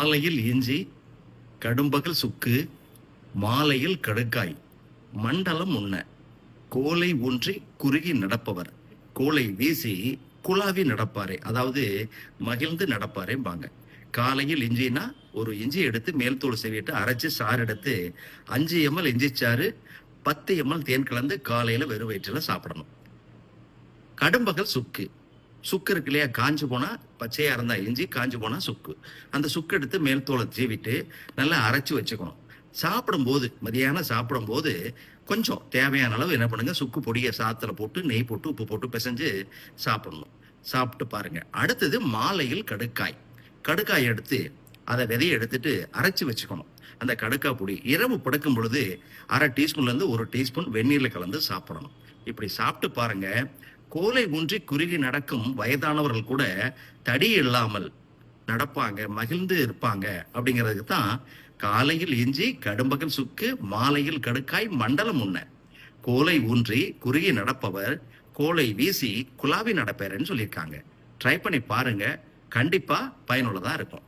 காலையில் இஞ்சி கடும்பகல் சுக்கு மாலையில் கடுக்காய் மண்டலம் உண்ண கோலை ஊன்றி குறுகி நடப்பவர். கோலை வீசி குழாவி நடப்பாரே அதாவது மகிழ்ந்து நடப்பாரேம்பாங்க. காலையில் இஞ்சினா ஒரு இஞ்சி எடுத்து மேல் தோல் செவிட்டு அரைச்சி சாறு எடுத்து அஞ்சு எம்எல் இஞ்சி சாறு பத்து எம்எல் தேன் கலந்து காலையில வெறும் வயிற்றுல சாப்பிடணும். கடும்பகல் சுக்கு. சுக்கு இருக்கு இல்லையா? காஞ்சு போனால் பச்சையாக இருந்தால் இஞ்சி காஞ்சு போனால் சுக்கு. அந்த சுக்கு எடுத்து மேல் தோலை சீவிட்டு நல்லா அரைச்சு வச்சுக்கணும். சாப்பிடும்போது மதியானம் சாப்பிடும்போது கொஞ்சம் தேவையான அளவு என்ன பண்ணுங்க? சுக்கு பொடியை சாத்தில் போட்டு நெய் போட்டு உப்பு போட்டு பிசைஞ்சு சாப்பிடணும். சாப்பிட்டு பாருங்க. அடுத்தது மாலையில் கடுக்காய். கடுக்காய் எடுத்து அதை விதையை எடுத்துட்டு அரைச்சி வச்சுக்கணும். அந்த கடுக்காய் பொடி இரவு படுக்கும் பொழுது அரை டீஸ்பூன்லேருந்து ஒரு டீஸ்பூன் வெந்நீரில் கலந்து சாப்பிடணும். இப்படி சாப்பிட்டு பாருங்க. கோலை ஊன்றி குறுகி நடக்கும் வயதானவர்கள் கூட தடி இல்லாமல் நடப்பாங்க மகிழ்ந்து இருப்பாங்க அப்படிங்கிறதுக்கு தான் காலையில் இஞ்சி கடும்பகல் சுக்கு மாலையில் கடுக்காய் மண்டலம் உண்ண. கோலை ஊன்றி குறுகி நடப்பவர் கோலை வீசி குலாவி நடப்பேர்னு சொல்லியிருக்காங்க. ட்ரை பண்ணி பாருங்க. கண்டிப்பா பயனுள்ளதா இருக்கும்.